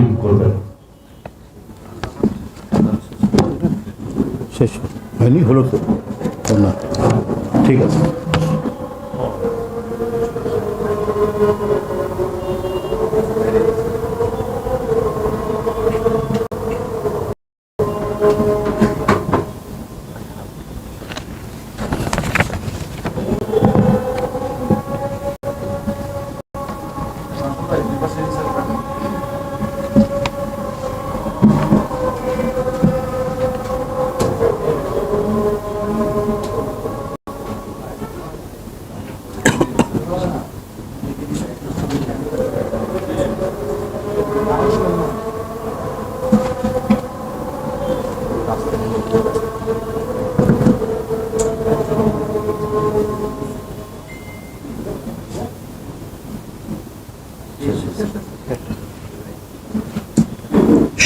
তাকদিম করবেন? শেষ হয়নি হলো তো। ঠিক আছে।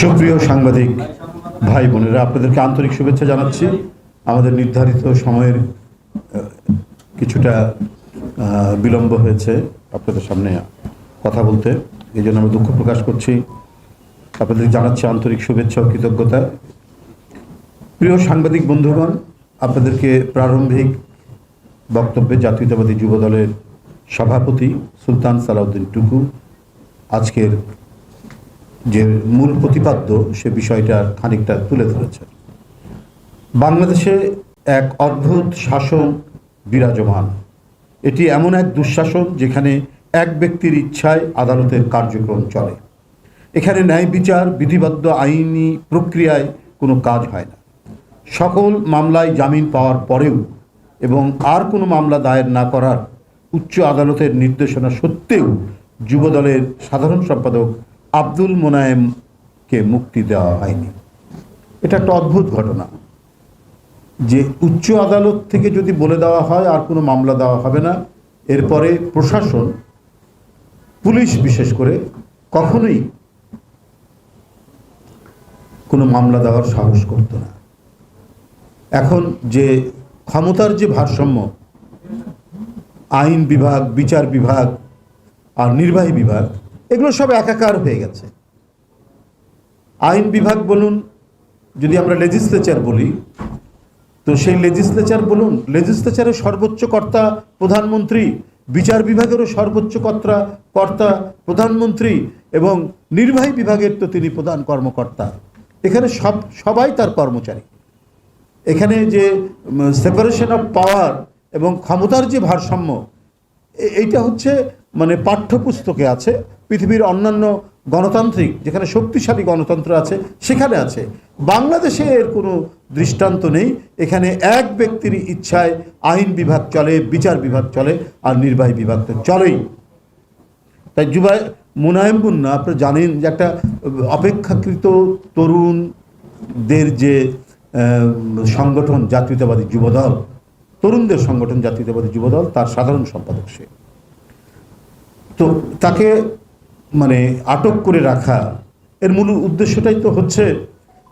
সুপ্রিয় সাংবাদিক ভাই বোনেরা, আপনাদেরকে আন্তরিক শুভেচ্ছা জানাচ্ছি। আমাদের নির্ধারিত সময়ের কিছুটা বিলম্ব হয়েছে আপনাদের সামনে কথা বলতে। এই জন্য আমরা দুঃখ প্রকাশ করছি। আপনাদের জানাচ্ছি আন্তরিক শুভেচ্ছা ও কৃতজ্ঞতা। প্রিয় সাংবাদিক বন্ধুগণ, আপনাদেরকে প্রারম্ভিক বক্তব্যে জাতীয়তাবাদী যুব দলের সভাপতি সুলতান সালাউদ্দিন টুকু, আজকের যে মূল প্রতিপাদ্য সে বিষয়টা খানিকটা তুলে ধরেছে। বাংলাদেশে এক অদ্ভুত শাসন বিরাজমান। এটি এমন এক দুঃশাসন যেখানে এক ব্যক্তির ইচ্ছায় আদালতের কার্যক্রম চলে। এখানে ন্যায় বিচার, বিধিবদ্ধ আইনি প্রক্রিয়ায় কোনো কাজ হয় না। সকল মামলায় জামিন পাওয়ার পরেও এবং আর কোনো মামলা দায়ের না করার উচ্চ আদালতের নির্দেশনা সত্ত্বেও যুবদলের সাধারণ সম্পাদক আব্দুল মোনায়েমকে মুক্তি দেওয়া হয়নি। এটা একটা অদ্ভুত ঘটনা। যে উচ্চ আদালত থেকে যদি বলে দেওয়া হয়, আর কোনো মামলা দেওয়া হবে না। এরপরে প্রশাসন, পুলিশ বিশেষ করে, কখনোই কোনো মামলা দেওয়ার সাহস করত না। এখন যে ক্ষমতার যে ভারসাম্য, আইন বিভাগ, বিচার বিভাগ আর নির্বাহী বিভাগ এগুলো সব একাকার হয়ে গেছে। আইন বিভাগ বলুন, যদি আমরা লেজিসলেচার বলি, তো সেই লেজিসলেচার বলুন লেজিসলেচারের সর্বোচ্চ কর্তা প্রধানমন্ত্রী, বিচার বিভাগেরও সর্বোচ্চ কর্তা কর্তা প্রধানমন্ত্রী এবং নির্বাহী বিভাগের তো তিনি প্রধান কর্মকর্তা। এখানে সব, সবাই তার কর্মচারী। এখানে যে সেপারেশন অফ পাওয়ার এবং ক্ষমতার যে ভারসাম্য এইটা হচ্ছে মানে পাঠ্যপুস্তকে আছে। পৃথিবীর অন্যান্য গণতান্ত্রিক, যেখানে শক্তিশালী গণতন্ত্র আছে, সেখানে আছে। বাংলাদেশে এর কোনো দৃষ্টান্ত নেই। এখানে এক ব্যক্তির ইচ্ছায় আইন বিভাগ চলে, বিচার বিভাগ চলে, আর নির্বাহী বিভাগ তো চলেই। তাই যুবাই মুনায়েম মুন্না, আপনারা জানেন যে একটা অপেক্ষাকৃত তরুণদের যে সংগঠন জাতীয়তাবাদী যুবদল, তরুণদের সংগঠন জাতীয়তাবাদী যুবদল, তার সাধারণ সম্পাদক সে। তো তাকে মানে আটক করে রাখা, এর মূল উদ্দেশ্যটাই তো হচ্ছে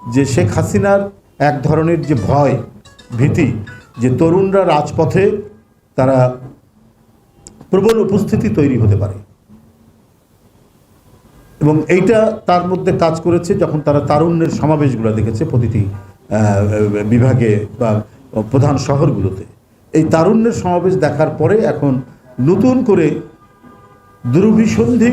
যে শেখ হাসিনার এক ধরনের যে ভয়, ভীতি, যে তরুণরা রাজপথে তারা প্রবল উপস্থিতি তৈরি হতে পারে। এবং এইটা তার মধ্যে কাজ করেছে যখন তারা তারুণ্যের সমাবেশগুলো দেখেছে প্রতিটি বিভাগে বা প্রধান শহরগুলোতে। এই তারুণ্যের সমাবেশ দেখার পরে এখন নতুন করে দুরভিসন্ধি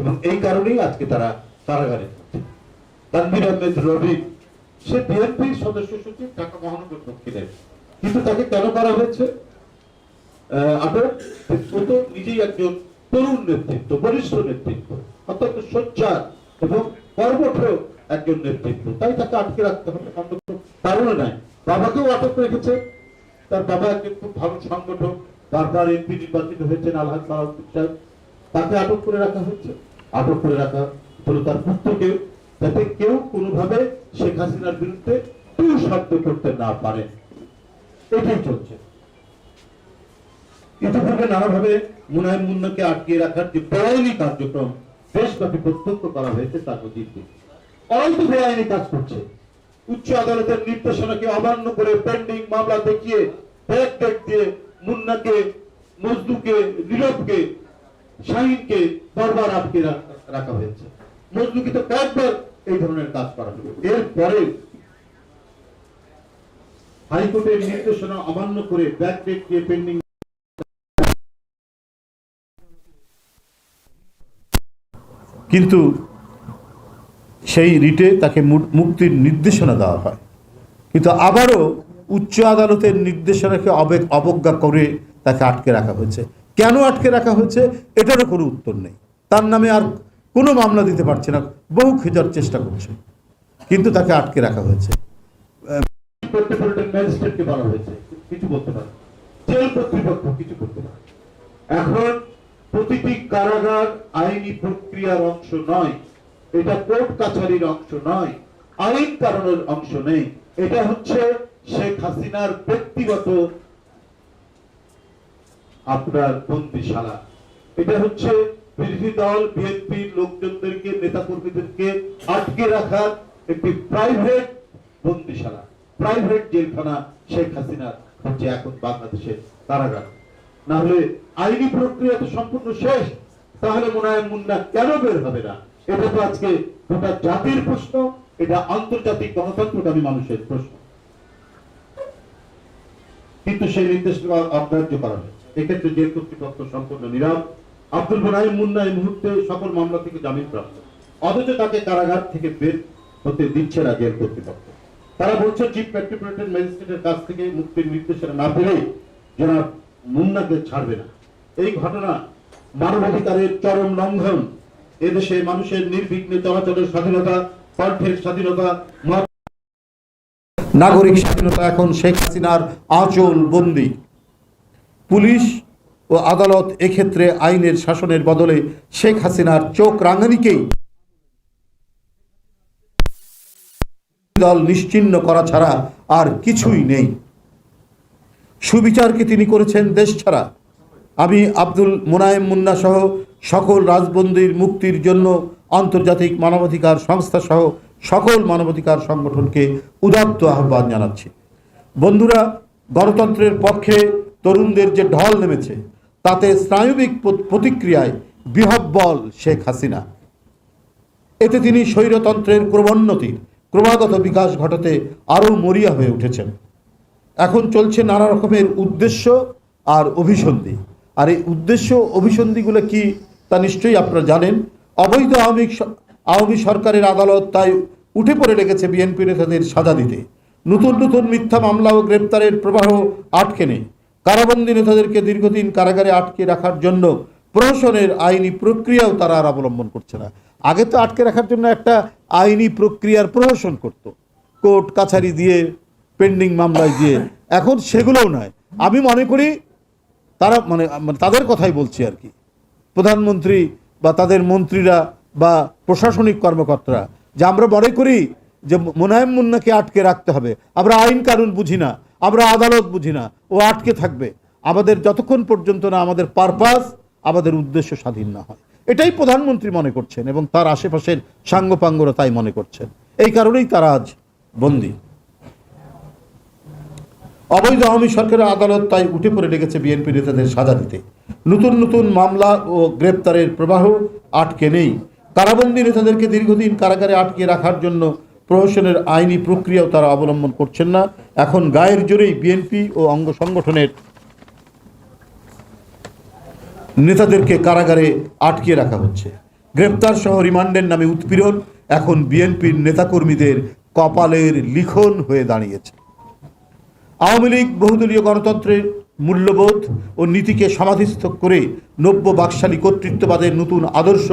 এবং এই কারণেই আজকে তারা কারাগারে। তানভীর আহমেদ রবি, সে বিএনপির সদস্য সচিব, ঢাকা মহানগর দক্ষিণের। কিন্তু তাকে কেন করা হয়েছে? নিজেই একজন তরুণ নেতৃত্ব, বরিষ্ঠ নেতৃত্ব, অত্যন্ত সোচ্চার এবং কর্মঠ একজন নেতৃত্ব। তাই তাকে আটকে রাখতে হবে। কারণে নাই। বাবাকেও আটক রেখেছে। তার বাবা একজন খুব ভালো সংগঠক। বারবার এমপি নির্বাচিত হয়েছেন আলহাজ তাকে আটক করে রাখা হচ্ছে আটক করে রাখা হলো তার পুত্রকে যাতে কেউ কোনোভাবে শেখ হাসিনার বিরুদ্ধে টু শব্দ করতে না পারে। এটাই চলছে। ইতিপূর্বে নানাভাবে মুনায়ম মুন্নাকে আটকিয়ে রাখার যে বেআইনি কার্যক্রম দেশব্যাপী প্রত্যক্ষ করা হয়েছে তার নজির দিন অনন্ত বেআইনি কাজ করছে। উচ্চ আদালতের নির্দেশনাকে অমান্য করে পেন্ডিং মামলা দেখিয়ে ব্যাগ ব্যাগ দিয়ে মুন্নাকে মজদুকে নীরবকে শাহিনকে বারবার আটকে রাখা হয়েছে। মজদুকে তো কয়েকবার এই ধরনের কাজ করা হলো এরপরে হাইকোর্টের নির্দেশনা অমান্য করে ব্যাগ দিয়ে পেন্ডিং কিন্তু সেই রিটে তাকে মুক্তির নির্দেশনা দেওয়া হয়। কিন্তু আবারও উচ্চ আদালতের নির্দেশনাকে অবে, অবজ্ঞা করে তাকে আটকে রাখা হয়েছে। কেন আটকে রাখা হয়েছে, এটারও কোনো উত্তর নেই। তার নামে আর কোনো মামলা দিতে পারছে না, বহু খোঁজার চেষ্টা করছে, কিন্তু তাকে আটকে রাখা হয়েছে। এখন প্রতিটি কারাগার আইনি প্রক্রিয়ার অংশ নয়, এটা কোর্ট কাছারির অংশ নয়, আইন কারণের অংশ নেই। এটা হচ্ছে শেখ হাসিনার ব্যক্তিগত আপনার বন্দিশালা। এটা হচ্ছে বিরোধী দল বিএনপির লোকজনদেরকে নেতা কর্মীদেরকে আটকে রাখার একটি প্রাইভেট বন্দিশালা। প্রাইভেট জেলখানা শেখ হাসিনার হচ্ছে এখন বাংলাদেশের কারাগার। না হলে আইনি প্রক্রিয়া তো সম্পূর্ণ শেষ, তাহলে মোনায়েম মুন্না কেন বের হবে না? এটা তো আজকে গোটা জাতির প্রশ্ন, এটা আন্তর্জাতিক গণতন্ত্রকামী মানুষের প্রশ্ন। কিন্তু সেই নির্দেশনা অগ্রাহ্য করা হয়েছে। এক্ষেত্রে জেল কর্তৃপক্ষ সম্পূর্ণ নীরব, আব্দুল মোনাইম মুন্না এই মুহূর্তে সকল মামলা থেকে জামিন প্রাপ্ত অথচ তাকে কারাগার থেকে বের হতে দিচ্ছে না জেল কর্তৃপক্ষ। তারা বলছে, চিফ মেট্রোপলিটন ম্যাজিস্ট্রেটের কাছ থেকে মুক্তির নির্দেশনা না পেলে যারা মুন্নাকে ছাড়বে না। এই ঘটনা মানবাধিকারের চরম লঙ্ঘন। এদেশে মানুষের নির্বিঘ্নে চলাচলের স্বাধীনতা কণ্ঠের স্বাধীনতা নাগরিক স্বাধীনতা এখন শেখ হাসিনার আচল বন্দি। পুলিশ ও আদালত এক্ষেত্রে আইনের শাসনের বদলে শেখ হাসিনার চোখ রাঙানিকেই দল নিশ্চিহ্ন করা ছাড়া আর কিছুই নেই। সুবিচারকে তিনি করেছেন দেশ ছাড়া। আমি আব্দুল মোনায়েম মুন্না সহ সকল রাজবন্দির মুক্তির জন্য আন্তর্জাতিক মানবাধিকার সংস্থা সহ সকল মানবাধিকার সংগঠনকে উদাত্ত আহ্বান জানাচ্ছি। বন্ধুরা, গণতন্ত্রের পক্ষে তরুণদের যে ঢল নেমেছে, তাতে স্নায়বিক প্রতিক্রিয়ায় বৃহব্বল শেখ হাসিনা। এতে তিনি স্বৈরতন্ত্রের ক্রমোন্নতির, ক্রমাগত বিকাশ ঘটাতে আরও মরিয়া হয়ে উঠেছেন। এখন চলছে নানা রকমের উদ্দেশ্য আর অভিসন্ধি। আর এই উদ্দেশ্য, অভিসন্ধিগুলো কি, তা নিশ্চয়ই আপনারা জানেন। অবৈধ আওয়ামী আওয়ামী সরকারের আদালত তাই উঠে পড়ে লেগেছে বিএনপি নেতাদের সাজা দিতে। নতুন নতুন মিথ্যা মামলা ও গ্রেপ্তারের প্রবাহ আটকে নেই। কারাবন্দী নেতাদেরকে দীর্ঘদিন কারাগারে আটকে রাখার জন্য প্রহসনের আইনি প্রক্রিয়াও তারা আর অবলম্বন করছে না। আগে তো আটকে রাখার জন্য একটা আইনি প্রক্রিয়ার প্রহসন করতো। কোর্ট, কাছারি দিয়ে, পেন্ডিং মামলায় দিয়ে। এখন সেগুলোও নয়। আমি মনে করি তারা মানে মানে তাদের কথাই বলছি আর কি। প্রধানমন্ত্রী বা তাদের মন্ত্রীরা বা প্রশাসনিক কর্মকর্তারা, যে আমরা মনে করি যে মোনায়েম মুন্নাকে আটকে রাখতে হবে। আমরা আইন কানুন বুঝি না। আমরা আদালত বুঝি না। ও আটকে থাকবে। আমাদের যতক্ষণ পর্যন্ত না আমাদের পারপাস, আমাদের উদ্দেশ্য স্বাধীন না হয়। এটাই প্রধানমন্ত্রী মনে করছেন এবং তার আশেপাশের সাঙ্গপাঙ্গরা তাই মনে করছেন। এই কারণেই তারা আজ বন্দী। অবৈধ আওয়ামী সরকারের আদালত তাই উঠে পড়ে লেগেছে বিএনপি নেতাদের সাজা দিতে। নতুন নতুন মামলা ও গ্রেপ্তারের প্রবাহ আটকে নেই। কারাবন্দী নেতাদেরকে দীর্ঘদিন কারাগারে আটকে রাখার জন্য প্রহসনের আইনি প্রক্রিয়াও তারা অবলম্বন করছেন না। এখন গায়ের জোরেই বিএনপি ও অঙ্গ সংগঠনের নেতাদেরকে কারাগারে আটকে রাখা হচ্ছে। গ্রেপ্তার সহ রিমান্ডের নামে উৎপীড়ন এখন বিএনপির নেতাকর্মীদের কপালের লিখন হয়ে দাঁড়িয়েছে। আওয়ামী লীগ, বহুদলীয় গণতন্ত্রের মূল্যবোধ ও নীতিকে সমাধিস্থ করে নব্য বাকশালী কর্তৃত্ববাদের নতুন আদর্শ,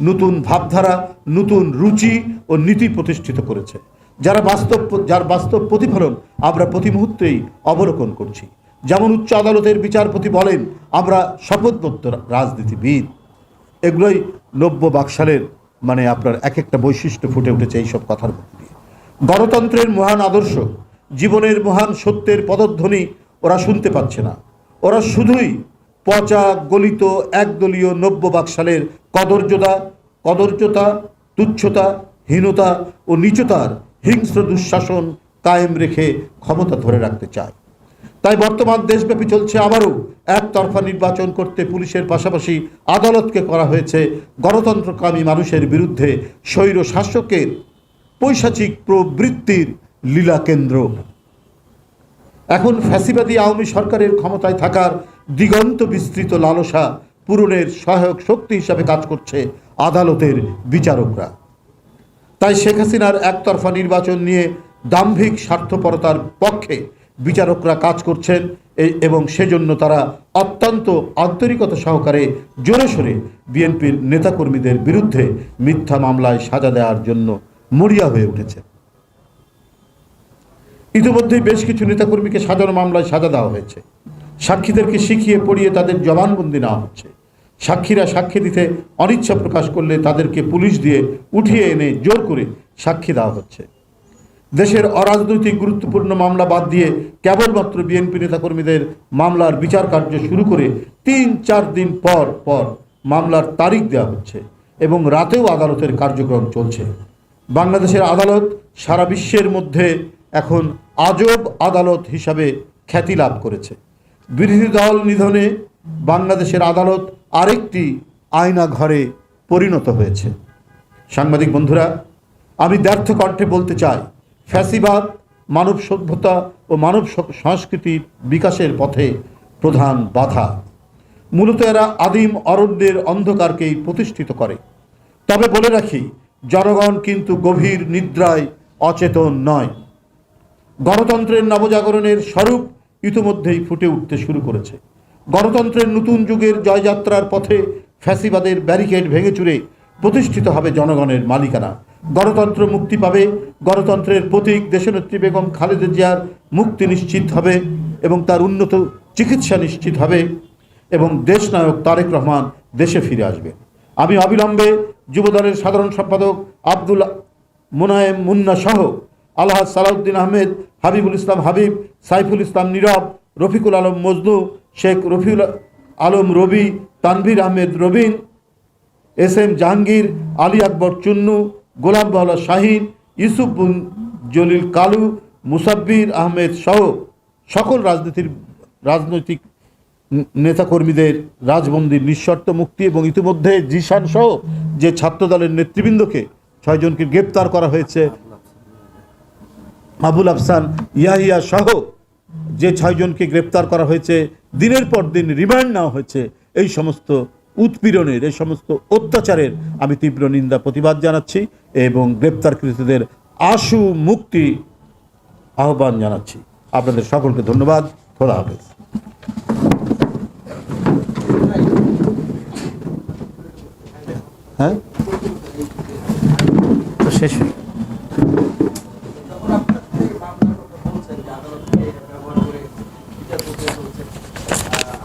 নতুন ভাবধারা, নতুন রুচি ও নীতি প্রতিষ্ঠিত করেছে। যারা বাস্তব যার বাস্তব প্রতিফলন আমরা প্রতি মুহূর্তেই অবলোকন করছি। যেমন উচ্চ আদালতের বিচারপতি বলেন, আমরা শপথবদ্ধ রাজনীতিবিদ। এগুলোই নব্য বাকশালের মানে আপনার এক একটা বৈশিষ্ট্য ফুটে উঠেছে এইসব কথার মধ্যে দিয়ে। গণতন্ত্রের মহান আদর্শ, জীবনের মহান সত্যের পদধ্বনি ওরা শুনতে পাচ্ছে না। ওরা শুধুই পচা, গলিত, একদলীয় নব্য বাকশালের কদর্যতা কদর্যতা, তুচ্ছতা, হীনতা ও নিচতার হিংস্র দুঃশাসন কায়েম রেখে ক্ষমতা ধরে রাখতে চায়। তাই বর্তমান দেশব্যাপী চলছে আবারও একতরফা নির্বাচন করতে পুলিশের পাশাপাশি আদালতকে করা হয়েছে গণতন্ত্রকামী মানুষের বিরুদ্ধে স্বৈর শাসকের পৈশাচিক প্রবৃত্তির লীলা কেন্দ্র। এখন ফ্যাসিবাদী আওয়ামী সরকারের ক্ষমতায় থাকার দিগন্ত বিস্তৃত লালসা পূরণের সহায়ক শক্তি হিসাবে কাজ করছে আদালতের বিচারকরা। তাই শেখ হাসিনার একতরফা নির্বাচন নিয়ে দাম্ভিক স্বার্থপরতার পক্ষে বিচারকরা কাজ করছেন এবং সেজন্য তারা অত্যন্ত আন্তরিকতা সহকারে জোরে সোরে বিএনপির নেতাকর্মীদের বিরুদ্ধে মিথ্যা মামলায় সাজা দেওয়ার জন্য মরিয়া হয়ে উঠেছে। ইতিমধ্যেই বেশ কিছু নেতাকর্মীকে সাজানো মামলায় সাজা দেওয়া হয়েছে। সাক্ষীদেরকে শিখিয়ে পড়িয়ে তাদের জবানবন্দি নেওয়া হচ্ছে। সাক্ষীরা সাক্ষী দিতে অনিচ্ছা প্রকাশ করলে তাদেরকে পুলিশ দিয়ে উঠিয়ে এনে জোর করে সাক্ষী দেওয়া হচ্ছে। দেশের অরাজনৈতিক গুরুত্বপূর্ণ মামলা বাদ দিয়ে কেবলমাত্র বিএনপি নেতাকর্মীদের মামলার বিচার কার্য শুরু করে তিন, চার দিন পর পর মামলার তারিখ দেওয়া হচ্ছে এবং রাতেও আদালতের কার্যক্রম চলছে। বাংলাদেশের আদালত সারা বিশ্বের মধ্যে এখন আজব আদালত হিসাবে খ্যাতি লাভ করেছে। বিরোধী দল নিধনে বাংলাদেশের আদালত আরেকটি আয়না ঘরে পরিণত হয়েছে। সাংবাদিক বন্ধুরা, আমি ব্যর্থ কণ্ঠে বলতে চাই, ফ্যাসিবাদ, মানব সভ্যতা ও মানব সংস্কৃতির বিকাশের পথে প্রধান বাধা। মূলত এরা আদিম অরণ্যের অন্ধকারকেই প্রতিষ্ঠিত করে। তবে বলে রাখি, জনগণ কিন্তু গভীর নিদ্রায় অচেতন নয়। গণতন্ত্রের নবজাগরণের স্বরূপ ইতিমধ্যেই ফুটে উঠতে শুরু করেছে। গণতন্ত্রের নতুন যুগের জয়যাত্রার পথে ফ্যাসিবাদের ব্যারিকেড ভেঙে চুরে প্রতিষ্ঠিত হবে জনগণের মালিকানা। গণতন্ত্র মুক্তি পাবে, গণতন্ত্রের প্রতীক দেশনেত্রী বেগম খালেদা জিয়ার মুক্তি নিশ্চিত হবে এবং তার উন্নত চিকিৎসা নিশ্চিত হবে এবং দেশনায়ক তারেক রহমান দেশে ফিরে আসবে। আমি অবিলম্বে যুবদলের সাধারণ সম্পাদক আব্দুল মোনায়েম মুন্না সহ আলহাজ সালাউদ্দিন আহমেদ, হাবিবুল ইসলাম হাবিব, সাইফুল ইসলাম নীরব, রফিকুল আলম মজনু শেখ রফিউল আলম রবি, তানভীর আহমেদ রবিন, এস এম জাহাঙ্গীর, আলী আকবর চুন্নু, গোলাম বাহলা শাহিন, ইউসুফ জলিল কালু, মুসাব্বির আহমেদ সহ সকল রাজনীতির, রাজনৈতিক নেতাকর্মীদের রাজবন্দির নিঃশর্ত মুক্তি এবং ইতিমধ্যে জিশান সহ যে ছাত্রদলের নেতৃবৃন্দকে ছয়জনকে গ্রেপ্তার করা হয়েছে, আবুল আফসান, ইয়াহিয়া সহ যে ছয়জনকে গ্রেপ্তার করা হয়েছে দিনের পর দিন রিমান্ড নেওয়া হয়েছে। এই সমস্ত উৎপীড়নের, এই সমস্ত অত্যাচারের আমি তীব্র নিন্দা, প্রতিবাদ জানাচ্ছি এবং গ্রেপ্তারকৃতদের আশু মুক্তি আহ্বান জানাচ্ছি। আপনাদের সকলকে ধন্যবাদ। খোদা হাফেজ। হ্যাঁ? শেষ হয়ে গেল।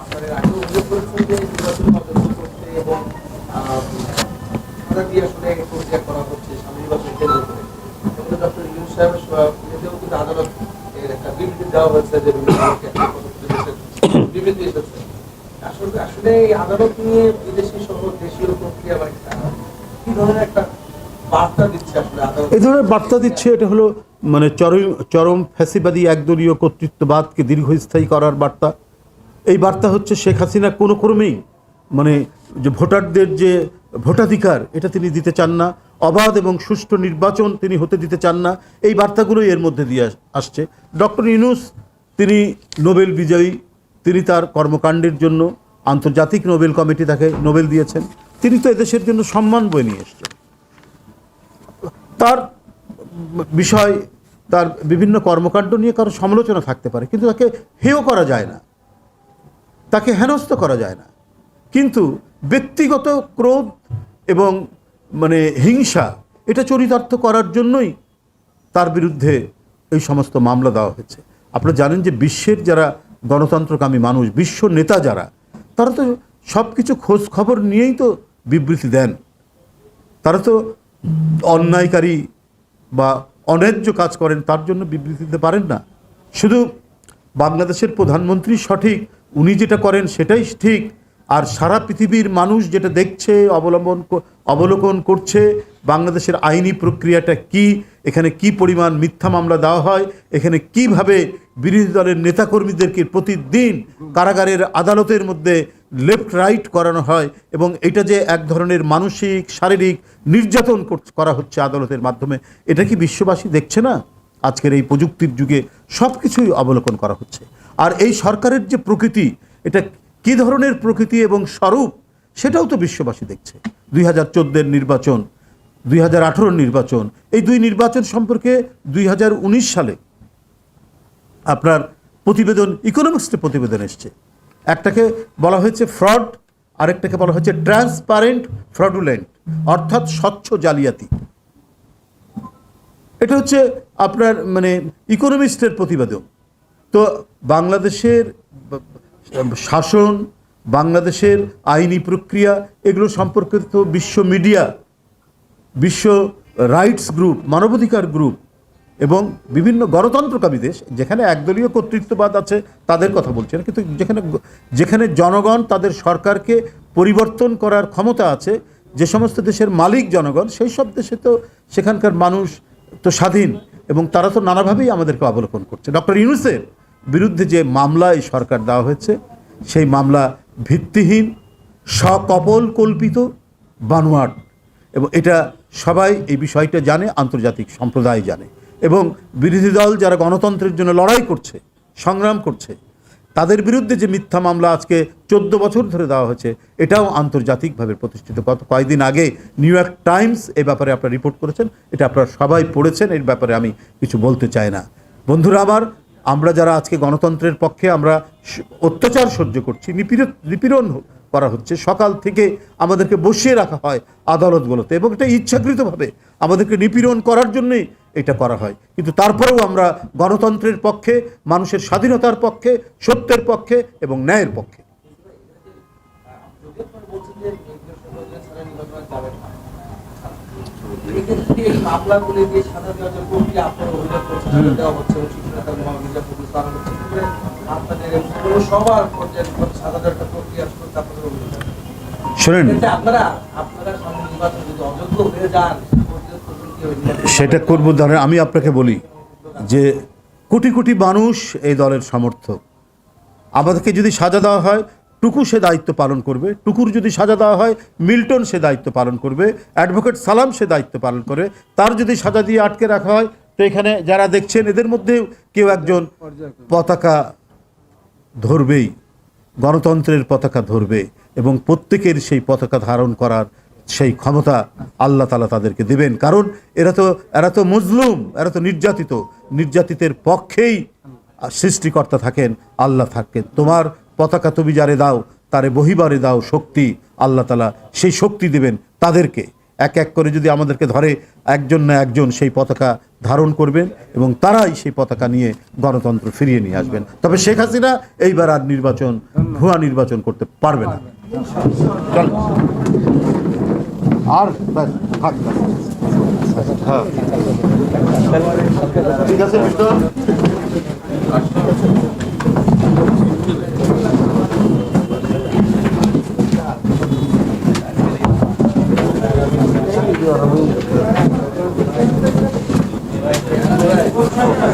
আপনাদের আগে অভিযোগ করেছেন যে নির্বাচন তদন্ত করতে এবং আহ, খাতা দিয়ে আসলে প্রক্রিয়া করা হচ্ছে সামনে নির্বাচন কেন্দ্র করে এগুলো ডক্টর ইউনুস সাহেবের স- নিজেও কিন্তু আদালত এর একটা বিবৃতি দেওয়া হয়েছে যে বিভিন্ন লোককে একটা পদক্ষেপ এসেছে, বিবৃতি এসেছে আসলে আসলে এই আদালত নিয়ে বিদেশি সহ দেশীয় প্রক্রিয়া কি ধরনের একটা এই ধরনের বার্তা দিচ্ছে, এটা হলো মানে চরম চরম ফ্যাসিবাদী একদলীয় কর্তৃত্ববাদকে দীর্ঘস্থায়ী করার বার্তা। এই বার্তা হচ্ছে শেখ হাসিনা কোনো ক্রমেই মানে যে ভোটারদের যে ভোটাধিকার, এটা তিনি দিতে চান না। অবাধ এবং সুষ্ঠু নির্বাচন তিনি হতে দিতে চান না। এই বার্তাগুলোই এর মধ্যে দিয়ে আসছে। ডক্টর ইউনুস, তিনি নোবেল বিজয়ী, তিনি তার কর্মকাণ্ডের জন্য আন্তর্জাতিক নোবেল কমিটি তাকে নোবেল দিয়েছেন। তিনি তো এদেশের জন্য সম্মান বয়ে নিয়ে এসছেন। তার বিষয়, তার বিভিন্ন কর্মকাণ্ড নিয়ে কারও সমালোচনা থাকতে পারে, কিন্তু তাকে হেয় করা যায় না। তাকে হেনস্থ করা যায় না। কিন্তু ব্যক্তিগত ক্রোধ এবং মানে হিংসা, এটা চরিতার্থ করার জন্যই তার বিরুদ্ধে এই সমস্ত মামলা দেওয়া হয়েছে। আপনারা জানেন যে বিশ্বের যারা গণতন্ত্রকামী মানুষ, বিশ্ব নেতা যারা তারা তো সব কিছু খোঁজ খবর নিয়েই তো বিবৃতি দেন। তারা তো অন্যায়কারী বা অন্যায্য কাজ করেন, তার জন্য বিবৃতি দিতে পারেন না। শুধু বাংলাদেশের প্রধানমন্ত্রী সঠিক, উনি যেটা করেন সেটাই ঠিক। আর সারা পৃথিবীর মানুষ যেটা দেখছে, অবলম্বন অবলোকন করছে, বাংলাদেশের আইনি প্রক্রিয়াটা কি, এখানে কি পরিমাণ মিথ্যা মামলা দেওয়া হয়, এখানে কীভাবে বিরোধী দলের নেতাকর্মীদেরকে প্রতিদিন কারাগারের আদালতের মধ্যে লেফট রাইট করানো হয় এবং এটা যে এক ধরনের মানসিক, শারীরিক নির্যাতন কর- হচ্ছে আদালতের মাধ্যমে, এটা কি বিশ্ববাসী দেখছে না? আজকের এই প্রযুক্তির যুগে সব কিছুই অবলোকন করা হচ্ছে। আর এই সরকারের যে প্রকৃতি, এটা কী ধরনের প্রকৃতি এবং স্বরূপ, সেটাও তো বিশ্ববাসী দেখছে। দুই হাজার চোদ্দের নির্বাচন, দুই হাজার নির্বাচন, এই দুই নির্বাচন সম্পর্কে দুই হাজার উনিশ সালে আপনার প্রতিবেদন ইকোনমিক্সে প্রতিবেদন এসছে। একটাকে বলা হয়েছে ফ্রড আরেকটাকে বলা হয়েছে ট্রান্সপারেন্ট ফ্রডুলেন্ট অর্থাৎ স্বচ্ছ জালিয়াতি। এটা হচ্ছে আপনার মানে ইকোনমিস্টের প্রতিবেদন। তো বাংলাদেশের শাসন, বাংলাদেশের আইনি প্রক্রিয়া, এগুলো সম্পর্কিত বিশ্ব মিডিয়া বিশ্ব রাইটস গ্রুপ মানবাধিকার গ্রুপ এবং বিভিন্ন গণতন্ত্রকামী দেশ যেখানে একদলীয় কর্তৃত্ববাদ আছে, তাদের কথা বলছে না। কিন্তু যেখানে যেখানে জনগণ তাদের সরকারকে পরিবর্তন করার ক্ষমতা আছে, যে সমস্ত দেশের মালিক জনগণ, সেই সব দেশে তো সেখানকার মানুষ তো স্বাধীন এবং তারা তো নানাভাবেই আমাদেরকে অবলোকন করছে। ডক্টর ইউনুসের বিরুদ্ধে যে মামলা এই সরকার দেওয়া হয়েছে, সেই মামলা ভিত্তিহীন সকপল কল্পিত বানোয়াট। এবং এটা সবাই এই বিষয়টা জানে, আন্তর্জাতিক সম্প্রদায় জানে। এবং বিরোধী দল যারা গণতন্ত্রের জন্য লড়াই করছে, সংগ্রাম করছে, তাদের বিরুদ্ধে যে মিথ্যা মামলা আজকে চোদ্দ বছর ধরে দেওয়া হয়েছে, এটাও আন্তর্জাতিকভাবে প্রতিষ্ঠিত। গত কয়েকদিন আগে নিউ ইয়র্ক টাইমস এ ব্যাপারে আপনারা রিপোর্ট করেছেন, এটা আপনারা সবাই পড়েছেন, এর ব্যাপারে আমি কিছু বলতে চাই না। বন্ধুরা আমার, আমরা যারা আজকে গণতন্ত্রের পক্ষে আমরা অত্যাচার সহ্য করছি নিপীড়ন করা হচ্ছে। সকাল থেকে আমাদেরকে বসিয়ে রাখা হয় আদালতগুলোতে এবং এটা ইচ্ছাকৃতভাবে আমাদেরকে নিপীড়ন করার জন্যই এটা করা হয়। কিন্তু তারপরেও আমরা গণতন্ত্রের পক্ষে, মানুষের স্বাধীনতার পক্ষে, সত্যের পক্ষে এবং ন্যায়ের পক্ষে এক্ষেত্রে এই মামলাগুলি দিয়ে সাজা দেওয়ার যে প্রক্রিয়া আপনারা অভিযোগ করছেন সাজা দেওয়া হচ্ছে এবং শিশু নেতা মোহাম্মদ মির্জা ফখরুল ইসলাম হচ্ছে আপনাদের সবার পর্যায়ে সাজা দেওয়ার একটা প্রক্রিয়া শুরু আপনাদের অভিযোগ শোনেন। আপনারা আপনারা সামনে নির্বাচন যদি অযোগ্য হয়ে যান প্রতিরোধ করবেন কি হবে? নির্বাচন- সেটা করব ধরেন আমি আপনাকে বলি যে কোটি কোটি মানুষ এই দলের সমর্থক। আমাদেরকে যদি সাজা দেওয়া হয় টুকু সে দায়িত্ব পালন করবে। টুকুর যদি সাজা দেওয়া হয়, মিল্টন সে দায়িত্ব পালন করবে। অ্যাডভোকেট সালাম সে দায়িত্ব পালন করে। তার যদি সাজা দিয়ে আটকে রাখা হয়, তো এখানে যারা দেখছেন, এদের মধ্যে কেউ একজন পতাকা ধরবেই। গণতন্ত্রের পতাকা ধরবে এবং প্রত্যেকের সেই পতাকা ধারণ করার সেই ক্ষমতা আল্লাহ তালা তাদেরকে দেবেন। কারণ এরা তো এরা তো মজলুম এরা তো নির্যাতিত। নির্যাতিতের পক্ষেই সৃষ্টিকর্তা থাকেন, আল্লাহ থাকেন। তোমার পতাকা তুমি যারে দাও, তারে বহিবারে দাও শক্তি, আল্লাহ তালা সেই শক্তি দেবেন তাদেরকে এক এক করে যদি আমাদেরকে ধরে, একজন না একজন সেই পতাকা ধারণ করবেন এবং তারাই সেই পতাকা নিয়ে গণতন্ত্র ফিরিয়ে নিয়ে আসবেন তবে শেখ হাসিনা এইবার আর নির্বাচন, ভুয়া নির্বাচন করতে পারবে না। আর হ্যাঁ। ঠিক আছে? Thank you.